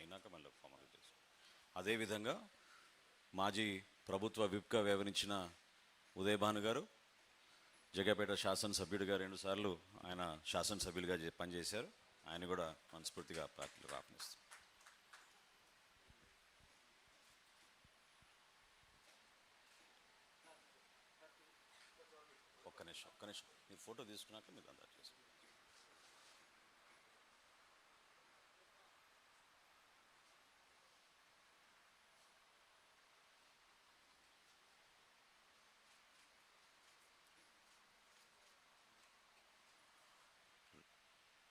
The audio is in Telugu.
అయినాక మళ్ళీ ఫార్మాలిటీస్ అదేవిధంగా మాజీ ప్రభుత్వ విప్గా వ్యవహరించిన ఉదయభాను గారు జగపేట శాసనసభ్యుడిగా రెండుసార్లు ఆయన శాసనసభ్యులుగా పనిచేశారు. ఆయన కూడా మనస్ఫూర్తిగా పార్టీలు ఆహ్వానిస్తాం ఒక్క నిమిషం ఒక్క నిమిషం. మీరు ఫోటో తీసుకున్నాక మీరు అంతా చేసుకోండి